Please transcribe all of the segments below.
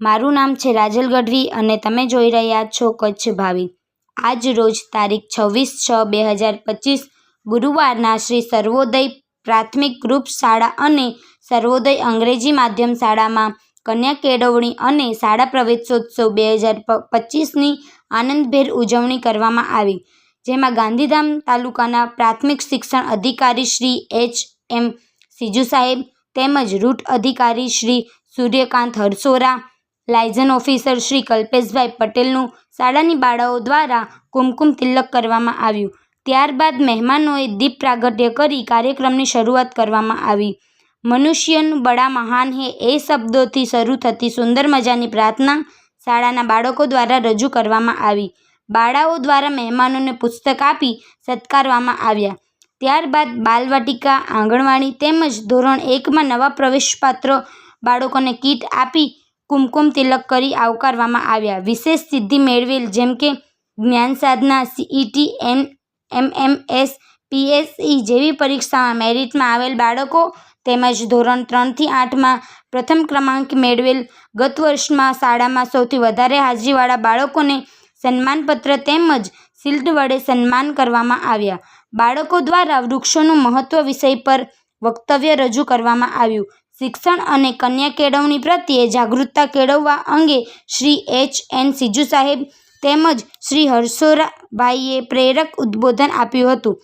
મારું નામ છે રાજલ ગઢવી અને તમે જોઈ રહ્યા છો કચ્છ ભાવિ. આજ રોજ તારીખ છવ્વીસ છ બે હજાર પચીસ ગુરુવારના શ્રી સર્વોદય પ્રાથમિક ગ્રુપ શાળા અને સર્વોદય અંગ્રેજી માધ્યમ શાળામાં કન્યા કેળવણી અને શાળા પ્રવેશોત્સવ બે હજાર પચીસની આનંદભેર ઉજવણી કરવામાં આવી, જેમાં ગાંધીધામ તાલુકાના પ્રાથમિક શિક્ષણ અધિકારી શ્રી એચ એમ સીજુ સાહેબ તેમજ રૂટ અધિકારી શ્રી સૂર્યકાંત હરસોરા લાયઝન ઓફિસર શ્રી કલ્પેશભાઈ પટેલનું શાળાની બાળાઓ દ્વારા કુમકુમ તિલક કરવામાં આવ્યું. ત્યારબાદ મહેમાનોએ દીપ પ્રાગટ્ય કરી કાર્યક્રમની શરૂઆત કરવામાં આવી. મનુષ્યનું બડા મહાન હે એ શબ્દોથી શરૂ થતી સુંદર મજાની પ્રાર્થના શાળાના બાળકો દ્વારા રજૂ કરવામાં આવી. બાળાઓ દ્વારા મહેમાનોને પુસ્તક આપી સત્કારવામાં આવ્યા. ત્યારબાદ બાલવાટિકા, આંગણવાડી તેમજ ધોરણ એકમાં નવા પ્રવેશપાત્ર બાળકોને કીટ આપી કુમકુમ તિલક કરી આવકારવામાં આવ્યા. વિશેષ સિદ્ધિ મેળવેલ જેમ કે Gyan Sadhana CET N MMS PSE જેવી પરીક્ષામાં મેરિટમાં આવેલ બાળકો તેમજ ધોરણ ત્રણથી આઠમાં પ્રથમ ક્રમાંક મેળવેલ ગત વર્ષમાં શાળામાં સૌથી વધારે હાજરીવાળા બાળકોને સન્માનપત્ર તેમજ શિલ્ડ વડે સન્માન કરવામાં આવ્યા. બાળકો દ્વારા વૃક્ષોનું મહત્વ વિષય પર વક્તવ્ય રજૂ કરવામાં આવ્યું. શિક્ષણ અને કન્યા કેળવણી પ્રત્યે જાગૃતતા કેળવવા અંગે શ્રી એચ એન સીજુ સાહેબ તેમજ શ્રી હર્ષોરાભાઈએ પ્રેરક ઉદ્બોધન આપ્યું હતું.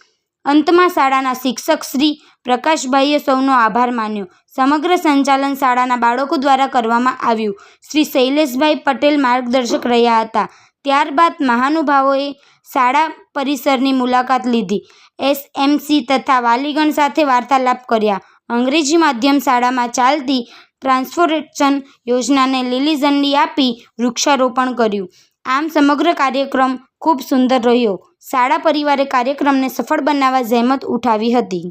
અંતમાં શાળાના શિક્ષક શ્રી પ્રકાશભાઈએ સૌનો આભાર માન્યો. સમગ્ર સંચાલન શાળાના બાળકો દ્વારા કરવામાં આવ્યું. શ્રી શૈલેષભાઈ પટેલ માર્ગદર્શક રહ્યા હતા. ત્યારબાદ મહાનુભાવોએ શાળા પરિસરની મુલાકાત લીધી. એસએમસી તથા વાલીગણ સાથે વાર્તાલાપ કર્યા. અંગ્રેજી માધ્યમ શાળામાં ચાલતી ટ્રાન્સફોરેશન યોજનાને લીલી ઝંડી આપી વૃક્ષારોપણ કર્યું. આમ સમગ્ર કાર્યક્રમ ખૂબ સુંદર રહ્યો. શાળા પરિવારે કાર્યક્રમને સફળ બનાવવા જહેમત ઉઠાવી હતી.